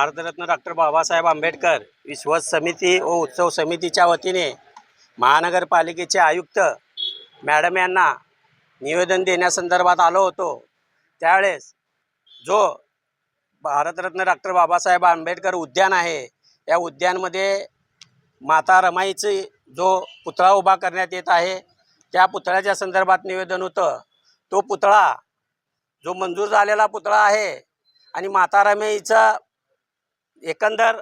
Bharat Ratna doctor Babasaheb Ambedkar विश्वास समिती व उत्सव समितीच्या वतीने महानगरपालिकेचे आयुक्त मॅडम यांना निवेदन देण्यासंदर्भात आलो होतो. त्यावेळेस जो भारतरत्न डॉक्टर बाबासाहेब आंबेडकर उद्यान आहे या उद्यानमध्ये माता रमाईची जो पुतळा उभा करण्यात येत आहे त्या पुतळ्याच्या संदर्भात निवेदन होतं. तो पुतळा जो मंजूर झालेला पुतळा आहे आणि माता रमाईचा एकंदर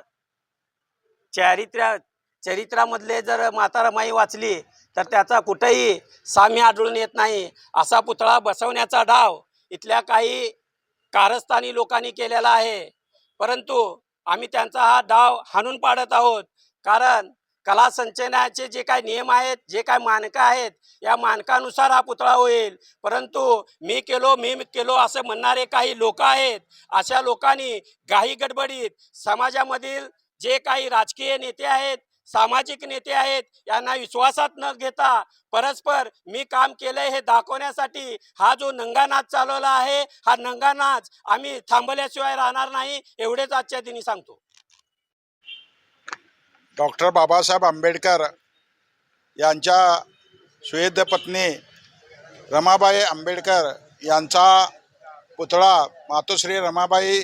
चारित्र्या चरित्रामधले जर माता रमाई वाचली तर त्याचा कुठेही साम्य आढळून येत नाही. असा पुतळा बसवण्याचा डाव इथल्या काही कारस्थानी लोकांनी केलेला आहे. परंतु आम्ही त्यांचा हा डाव हाणून पाडत आहोत. कारण कला संचयनाचे जे काही नियम आहेत जे काय मानकं आहेत या मानकानुसार हा पुतळा होईल. परंतु मी केलो मी केलो असं म्हणणारे काही लोक आहेत अशा लोकांनी घाई गडबडीत समाजामधील जे काही राजकीय नेते आहेत सामाजिक नेते आहेत यांना विश्वासात न घेता परस्पर मी काम केलंय हे दाखवण्यासाठी हा जो नंगानाच चालवला आहे हा नंगानाच आम्ही थांबवल्याशिवाय राहणार नाही एवढेच आजच्या दिनी सांगतो. डॉक्टर बाबासाहेब आंबेडकर यांच्या सुवेद्य पत्नी रमाबाई आंबेडकर यांचा पुतळा मातोश्री रमाबाई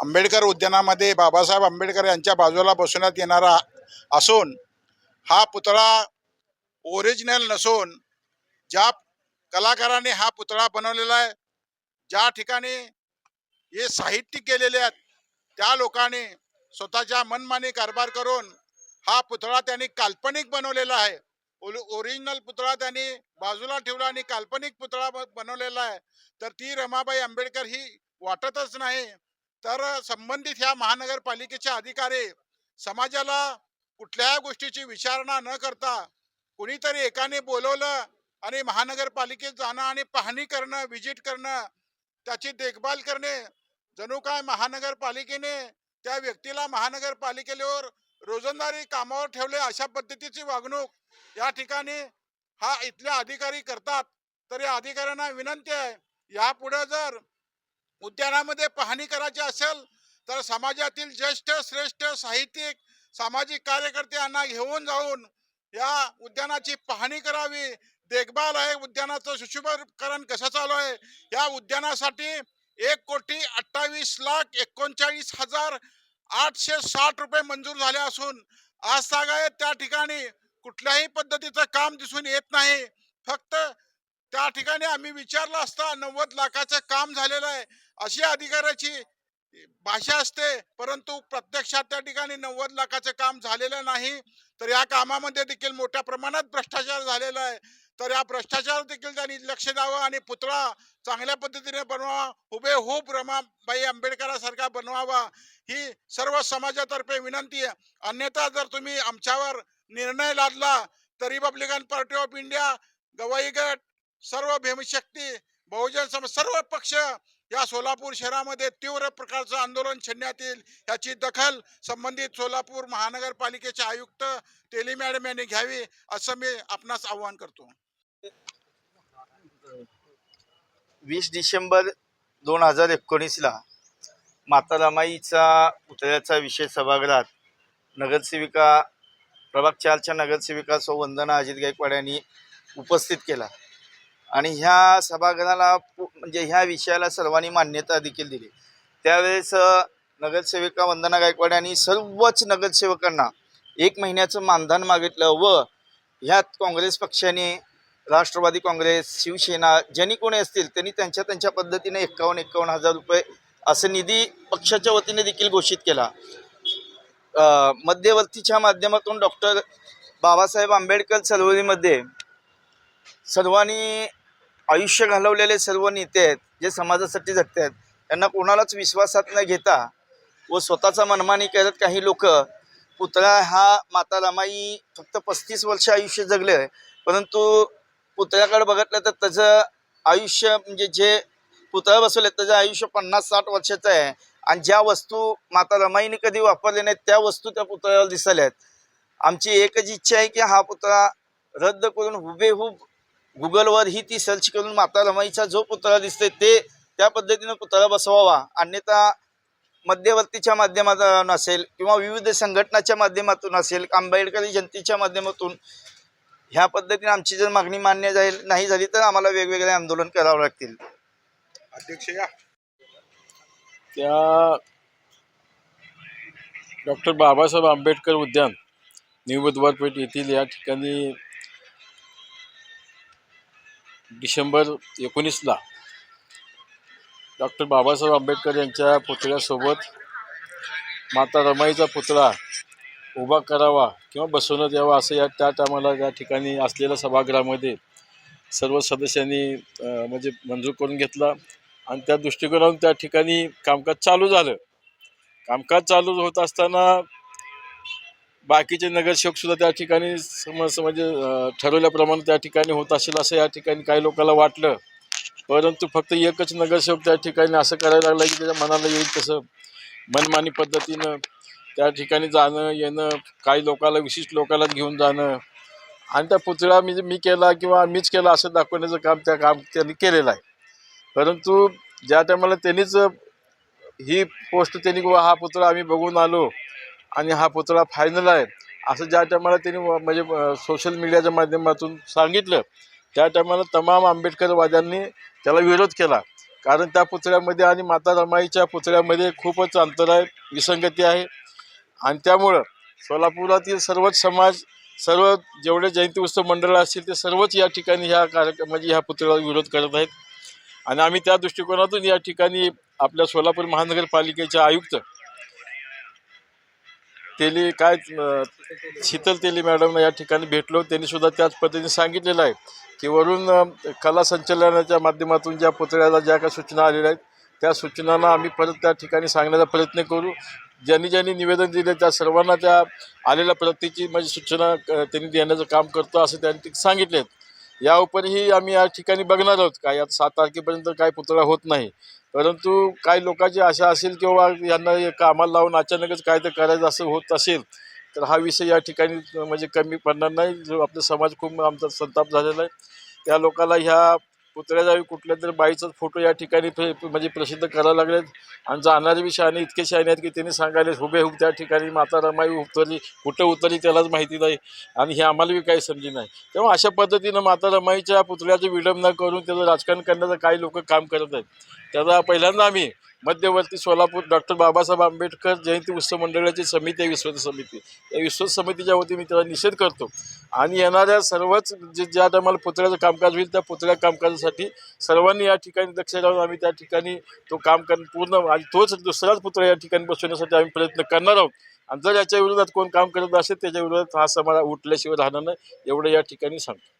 आंबेडकर उद्यानामध्ये बाबासाहेब आंबेडकर यांच्या बाजूला बसवण्यात येणारा असून हा पुतळा ओरिजिनल नसून ज्या कलाकाराने हा पुतळा बनवलेला आहे ज्या ठिकाणी हे साहित्य केलेले आहेत त्या लोकांनी स्वतःच्या मनमानी कारभार करून हा पुतळा त्यांनी काल्पनिक बनवलेला आहे. ओरिजिनल पुतळा त्यांनी बाजूला ठेवला आणि काल्पनिक पुतळा बनवलेला आहे. तर ती रमाबाई आंबेडकर ही वाटतच नाही. तर संबंधित ह्या महानगरपालिकेचे अधिकारी समाजाला कुठल्याही गोष्टीची विचारणा न करता कुणीतरी एकाने बोलवलं आणि महानगरपालिकेत जाणं आणि पाहणी करणं व्हिजिट करणं त्याची देखभाल करणे जणू काय महानगरपालिकेने त्या व्यक्तीला महानगरपालिकेवर रोजंदारी कामावर ठेवले अशा पद्धतीची वागणूक या ठिकाणी हा इथल्या अधिकारी करतात. तर या अधिकाऱ्यांना विनंती आहे यापुढे जर उद्यानामध्ये पाहणी करायची असेल तर समाजातील ज्येष्ठ श्रेष्ठ साहित्यिक सामाजिक कार्यकर्ते यांना घेऊन जाऊन या उद्यानाची पाहणी करावी. देखभाल आहे उद्यानाचं सुशोभीकरण कसं चालू आहे या उद्यानासाठी एक कोटी अठ्ठावीस लाख एकोणचाळीस हजार आठशे साठ रुपये मंजूर झाले असून आज सांगाय त्या ठिकाणी कुठल्याही पद्धतीचं काम दिसून येत नाही. फक्त त्या ठिकाणी आम्ही विचारलं असता नव्वद लाखाचं काम झालेलं आहे अशी अधिकाऱ्याची भाषा असते. परंतु प्रत्यक्षात त्या ठिकाणी नव्वद लाखाचं काम झालेलं नाही. तर या कामामध्ये देखील मोठ्या प्रमाणात भ्रष्टाचार झालेला आहे. तर या भ्रष्टाचार देखील त्यांनी लक्ष द्यावं आणि पुतळा चांगल्या पद्धतीने बनवावा हुबेहूब रमाबाई आंबेडकरासारखा बनवावा. ही सर्व समाजातर्फे विनंती आहे. अन्यथा जर तुम्ही आमच्यावर निर्णय लादला तर republican party of India Gavai गट सर्व भीमशक्ती बहुजन समाज सर्व पक्ष या सोलापूर शहरामध्ये तीव्र प्रकारचं आंदोलन छेडण्यात येईल याची दखल संबंधित सोलापूर महानगरपालिकेचे आयुक्त तेली मॅडम यांनी घ्यावी असं मी आपणास आवाहन करतो. वीस डिसेंबर दोन हजार एकोणीसला माता रमाईचा पुतळ्याचा विशेष सभागृहात नगरसेविका प्रभाग चारच्या नगरसेविका सौ वंदना अजित गायकवाड यांनी उपस्थित केला. आणि ह्या सभागृहाला म्हणजे ह्या विषयाला सर्वांनी मान्यता देखील दिली. त्यावेळेस नगरसेविका वंदना गायकवाड यांनी सर्वच नगरसेवकांना एक महिन्याचं मानधन मागितलं व ह्यात काँग्रेस पक्षाने राष्ट्रवादी काँग्रेस शिवसेना ज्यांनी कोणी असतील त्यांनी त्यांच्या त्यांच्या पद्धतीने एक्कावन्न एक्कावन्न हजार रुपये असं निधी पक्षाच्या वतीने देखील घोषित केला. मध्यवर्तीच्या माध्यमातून डॉक्टर बाबासाहेब आंबेडकर चळवळीमध्ये सर्वांनी आयुष्य घालवलेले सर्व नेते आहेत जे समाजासाठी जगत आहेत त्यांना कोणालाच विश्वासात न घेता व स्वतःचा मनमानी करत काही लोक पुतळा हा माता रमाई फक्त पस्तीस वर्ष आयुष्य जगले परंतु पुतळ्याकडे बघितलं तर त्याचं आयुष्य म्हणजे जे पुतळा बसवले त्याचं आयुष्य पन्नास साठ वर्षाचं आहे. आणि ज्या वस्तू माता रमाईने कधी वापरल्या नाहीत त्या वस्तू त्या पुतळ्यावर दिसल्या आहेत. आमची एकच इच्छा आहे की हा पुतळा रद्द करून हुबेहूब गुगलवर ही ती सर्च करून माता रमाईचा जो पुतळा दिसतोय ते त्या पद्धतीनं पुतळा बसवावा. अन्यथा मध्यवर्तीच्या माध्यमातून असेल किंवा विविध संघटनाच्या माध्यमातून असेल आंबेडकरी जनतेच्या माध्यमातून ह्या पद्धतीने आमची जर मागणी मान्य जाईल नाही झाली तर आम्हाला वेगवेगळे आंदोलन करावं लागतील. अध्यक्ष या. त्या डॉक्टर बाबासाहेब आंबेडकर उद्यान न्यू बुधवारपेठ येथील या ठिकाणी डिसेंबर एकोणीसला डॉक्टर बाबासाहेब आंबेडकर यांच्या पुतळ्यासोबत माता रमाईचा पुतळा उभा करावा किंवा बसवण्यात यावा असं या त्या टायमाला या ठिकाणी असलेल्या सभागृहामध्ये सर्व सदस्यांनी म्हणजे मंजूर करून घेतला. आणि त्या दृष्टिकोनातून त्या ठिकाणी कामकाज चालू झालं. कामकाज चालू होत असताना बाकीचे नगरसेवकसुद्धा त्या ठिकाणी समज म्हणजे ठरवल्याप्रमाणे त्या ठिकाणी होत असेल असं या ठिकाणी काही लोकांना वाटलं. परंतु फक्त एकच नगरसेवक त्या ठिकाणी असं करायला लागला की त्याच्या मनाला येईल तसं मनमानी पद्धतीनं त्या ठिकाणी जाणं येणं काही लोकाला विशिष्ट लोकाला घेऊन जाणं. आणि त्या पुतळा मी मी केला किंवा मीच केला असं दाखवण्याचं काम त्या काम त्यांनी केलेलं आहे. परंतु ज्या टायमाला त्यांनीच ही पोस्ट त्यांनी किंवा हा पुतळा आम्ही बघून आलो आणि हा पुतळा फायनल आहे असं ज्या टायमाला त्यांनी व- म्हणजे सोशल मीडियाच्या माध्यमातून सांगितलं त्या टायमाला तमाम आंबेडकरवाद्यांनी त्याला विरोध केला. कारण त्या पुतळ्यामध्ये आणि माता रमाईच्या पुतळ्यामध्ये खूपच अंतर आहे विसंगती आहे. आणि त्यामुळं सोलापुरातील सर्वच समाज सर्व जेवढे जयंती उत्सव मंडळ असतील ते सर्वच या ठिकाणी ह्या कार्यक्रम म्हणजे ह्या पुतळ्याला विरोध करत आहेत. आणि आम्ही त्या दृष्टिकोनातून या ठिकाणी आपल्या सोलापूर महानगरपालिकेचे आयुक्त तेली काय शीतल तेली मॅडमनं या ठिकाणी भेटलो. त्यांनी सुद्धा त्याच पद्धतीने सांगितलेलं आहे की वरून कला संचलनाच्या माध्यमातून ज्या पुतळ्याला ज्या काही सूचना आलेल्या आहेत त्या सूचनांना आम्ही परत त्या ठिकाणी सांगण्याचा प्रयत्न करू. ज्यांनी ज्यांनी निवेदन दिले त्या सर्वांना त्या आलेल्या प्रतीची म्हणजे सूचना त्यांनी देण्याचं काम करतो असं त्यांनी सांगितले या उपरही आम्ही या ठिकाणी बघणार आहोत. काय आता सात तारखेपर्यंत काय पुतळा होत नाही. परंतु काही लोकांची आशा असेल किंवा यांना हे कामाला लावून अचानकच काय तर करायचं असं होत असेल तर हा विषय या ठिकाणी म्हणजे कमी पडणार नाही. जो आपला समाज खूप आमचा संताप झालेला आहे. त्या लोकांना ह्या पुतळ्या जावी कुठल्या तरी बाईचाच फोटो या ठिकाणी म्हणजे प्रसिद्ध करायला लागलेत. आणि जाणारे बी शहाणे इतके शहाणे आहेत की त्यांनी सांगायले हुबेहूब त्या ठिकाणी माता रमाई उतरली कुठं उतरली त्यालाच माहिती नाही. आणि हे आम्हाला बी काही समजी नाही. तेव्हा अशा पद्धतीनं माता रमाईच्या पुतळ्याचं विडंबना करून त्याचं राजकारण करण्याचं काही लोक काम करत आहेत. त्याचा पहिल्यांदा आम्ही मध्यवर्ती सोलापूर डॉक्टर बाबासाहेब आंबेडकर जयंती उत्सव मंडळाची समिती आहे विश्वत समिती. या विश्वत समितीच्या वतीने मी त्याला निषेध करतो. आणि येणाऱ्या सर्वच जे ज्या टायमाला पुतळ्याचं कामकाज होईल त्या पुतळ्या कामकाजासाठी सर्वांनी या ठिकाणी लक्ष लावून आम्ही त्या ठिकाणी तो काम कर पूर्ण आणि तोच दुसराच पुतळा या ठिकाणी बसवण्यासाठी आम्ही प्रयत्न करणार आहोत. आणि जर याच्या विरोधात कोण काम करत असेल त्याच्या विरोधात हा समाज उठल्याशिवाय राहणार नाही एवढं या ठिकाणी सांगतो.